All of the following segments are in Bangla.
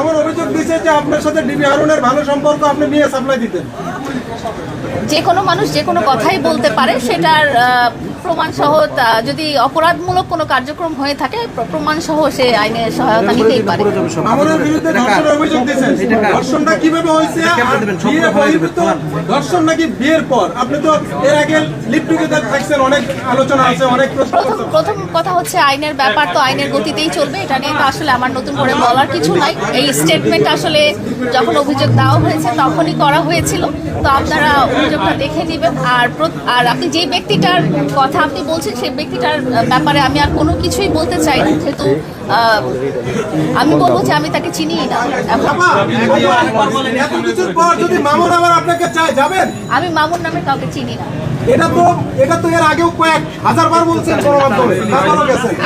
আমার অভিযোগ দিচ্ছে যে আপনার সাথে ডিবি হারুনের ভালো সম্পর্ক আপনি নিয়ে সাপ্লাই দিতেন। যে কোনো মানুষ যে কোনো কথাই বলতে পারে সেটার প্রমাণ সহ যদি অপরাধমূলক কোনো কার্যক্রম হয়ে থাকে প্রমাণ সহ সে আইনের সহায়তা নিতেই পারে মামুনের বিরুদ্ধে ধর্ষণের অভিযোগ দিচ্ছেন ধর্ষণটা কীভাবে হয়েছে? বিয়ে বহির্ভূত ধর্ষণ নাকি বিয়ের পর? আপনি তো এর আগে লিপ থাকছেন অনেক আলোচনা আছে অনেক প্রথম প্রথম কথা হচ্ছে আইনের ব্যাপার তো আইনের গতিতেই চলবে এটা নিয়ে তো আসলে আমার নতুন করে বলার কিছু নাই। এই স্টেটমেন্ট আসলে যখন অভিযোগ দেওয়া হয়েছে তখনই করা হয়েছিল। তো আপনারা অভিযোগটা দেখে নেবেন। আর আর আপনি যে ব্যক্তিটার কথা আপনি বলছেন সেই ব্যক্তিটার ব্যাপারে আমি আর কোনো কিছুই বলতে চাই না। যেহেতু আমি বলব যে আমি তাকে চিনিই না। আমি মামুন নামে কাউকে চিনি না। এটা তো এটা তো এর আগেও কয়েক হাজার বলছেন গণমাধ্যমে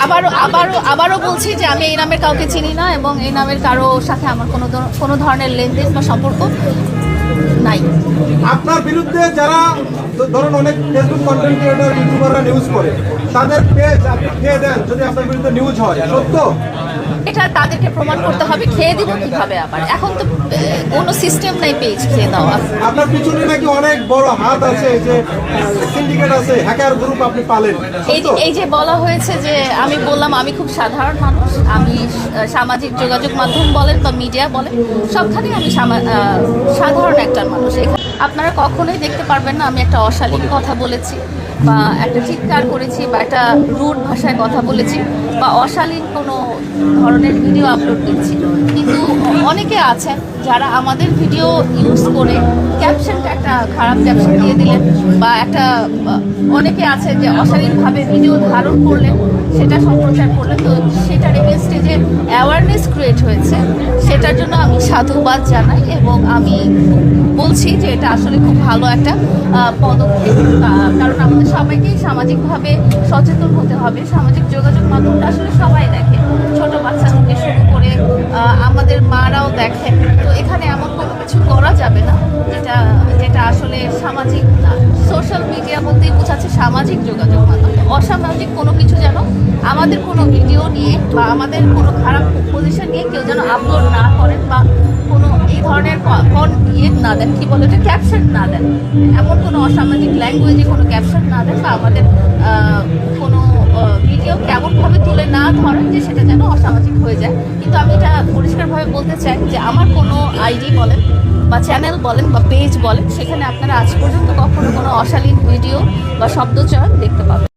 আবারও আবারও আবারও বলছি যে আমি এই নামের কাউকে চিনি না এবং এই নামের কারও সাথে আমার কোনো কোনো ধরনের লেনদেন বা সম্পর্ক নাই। আপনার বিরুদ্ধে যারা, ধরুন অনেক ফেসবুক কন্টেন্ট ক্রিয়েটর ইউটিউবাররা নিউজ করে, তাদের পেজ আপনি খেয়ে দেন যদি আপনার বিরুদ্ধে নিউজ হয়। সত্য? এটা তাদেরকে প্রমাণ করতে হবে খেয়ে দিব কীভাবে আবার? এখন তো কোনো সিস্টেম নাই পেজ খেয়ে দেওয়া আপনার পিছনে নাকি অনেক বড় হাত আছে যে সিন্ডিকেট আছে হ্যাকার গ্রুপ আপনি পালেন। এই যে- এই যে বলা হয়েছে যে আমি বললাম আমি খুব সাধারণ মানুষ আমি সামাজিক যোগাযোগ মাধ্যম বলেন বা মিডিয়া বলেন সবখানেই আমি সাধারণ একজন মানুষ। আপনারা কখনোই দেখতে পারবেন না আমি একটা অশালীন কথা বলেছি। বা একটা চিৎকার করেছি বা একটা রুড ভাষায় কথা বলেছি বা অশালীন কোনো ধরনের ভিডিও আপলোড দিচ্ছি কিন্তু অনেকে আছেন যারা আমাদের ভিডিও ইউজ করে ক্যাপশনটা একটা খারাপ ক্যাপশন দিয়ে দিলেন বা একটা, অনেকে আছে যে অশালীনভাবে ভিডিও ধারণ করলেন, সেটা সম্প্রচার করলেন। তো সেটার এগেনস্টে যে অ্যাওয়ারনেস ক্রিয়েট হয়েছে, সেটার জন্য সাধুবাদ জানাই এবং আমি বলছি যে এটা আসলে খুব ভালো একটা পদক্ষেপ। কারণ আমাদের সবাইকেই সামাজিকভাবে সচেতন হতে হবে। সামাজিক যোগাযোগ মাধ্যমটা আসলে সবাই দেখে। ছোট বাচ্চা থেকে শুরু করে আমাদের মারাও দেখেন তো এখানে এমন কোনো কিছু করা যাবে না, যেটা যেটা আসলে সামাজিক সোশ্যাল মিডিয়া বলতেই বোঝাচ্ছে সামাজিক যোগাযোগ মাধ্যম অসামাজিক কোনো কিছু যেন আমাদের কোনো ভিডিও নিয়ে বা আমাদের কোনো খারাপ পজিশন নিয়ে কেউ যেন আপলোড না করেন বা কোনো এই ধরনের ইয়ে না দেন। কী বলে এটা ক্যাপশন না দেন। এমন কোনো অসামাজিক ল্যাঙ্গুয়েজে কোনো ক্যাপশন না দেন বা আমাদের কোনো ভিডিও কেমনভাবে তুলে না ধরেন যে সেটা যেন অসামাজিক হয়ে যায়। কিন্তু আমি এটা পরিষ্কারভাবে বলতে চাই যে আমার কোনো আইডি বলেন বা চ্যানেল বলেন বা পেজ বলেন, সেখানে আপনারা আজ পর্যন্ত কখনো কোনো অশালীন ভিডিও বা শব্দচয়ন দেখতে পাবেন।